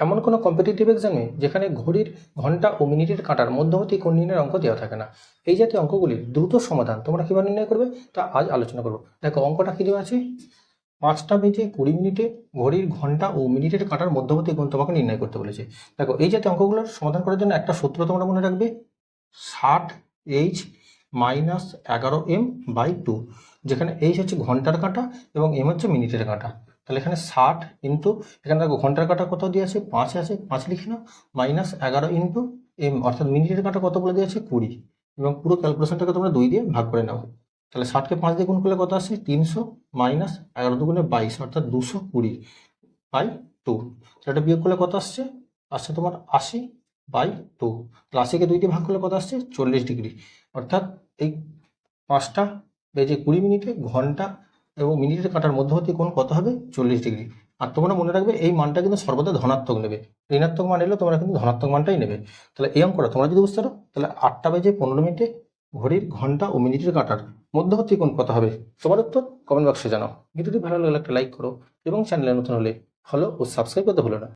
এমন কোনো কম্পিটিটিভ এক্সামে যেখানে ঘড়ির ঘণ্টা ও মিনিটের কাঁটার মধ্যবর্তী কোণ নির্ণয়ের অঙ্ক দেওয়া থাকে না। এই জাতীয় অঙ্কগুলির দ্রুত সমাধান তোমরা কীভাবে নির্ণয় করবে তা আজ আলোচনা করব। দেখো, অঙ্কটা কী দেওয়া আছে? পাঁচটা বেজে কুড়ি মিনিটে ঘড়ির ঘণ্টা ও মিনিটের কাঁটার মধ্যবর্তী কোণ তোমাকে নির্ণয় করতে বলেছে। দেখো, এই জাতীয় অঙ্কগুলোর সমাধান করার জন্য একটা সূত্র তোমরা মনে রাখবে? ষাট এইচ মাইনাস এগারো এম বাই টু যেখানে এইচ হচ্ছে ঘণ্টার কাঁটা এবং এম হচ্ছে মিনিটের কাঁটা। তাহলে এখানে ষাট ইন্টু এখানে দেখো ঘণ্টার কাঁটা কত দিয়ে আছে? পাঁচ আছে। পাঁচ লিখে নাও মাইনাস এগারো ইন্টু এম, অর্থাৎ মিনিটের কাটা কত বলে দিয়েছে? কুড়ি। এবং পুরো ক্যালকুলেশনটাকে তোমরা দুই দিয়ে ভাগ করে নাও। তাহলে ষাটকে পাঁচ দিয়ে গুণ করলে কত আসে? তিনশো মাইনাস এগারো দুগুণে বাইশ, অর্থাৎ দুশো কুড়ি বাই টু এটা বিয়োগ করলে কত আসছে? আসছে তোমার আশি বাই টু তাহলে আশিকে দুই দিয়ে ভাগ করলে কত আসছে? চল্লিশ ডিগ্রি। অর্থাৎ এই পাঁচটা বেজে কুড়ি মিনিটে ঘণ্টা এবং মিনিটের কাঁটার মধ্যবর্তী কোণ কত হবে? চল্লিশ ডিগ্রি। আর তোমরা মনে রাখবে, এই মানটা কিন্তু সর্বদা ধনাত্মক নেবে। ঋণাত্মক মান এলে তোমরা কিন্তু ধনাত্মক মানটাই নেবে। তাহলে এই অঙ্কটা তোমরা যদি বুঝতে পারো, তাহলে আটটা বেজে পনেরো মিনিটে ঘড়ির ঘণ্টা ও মিনিটের কাঁটার মধ্যবর্তী কোণ কত হবে? তোমার উত্তর কমেন্ট বক্সে জানাও। ভিডিওটি ভালো লাগলে একটা লাইক করো এবং চ্যানেলে নতুন হলে ফলো ও সাবস্ক্রাইব করতে ভুলো না।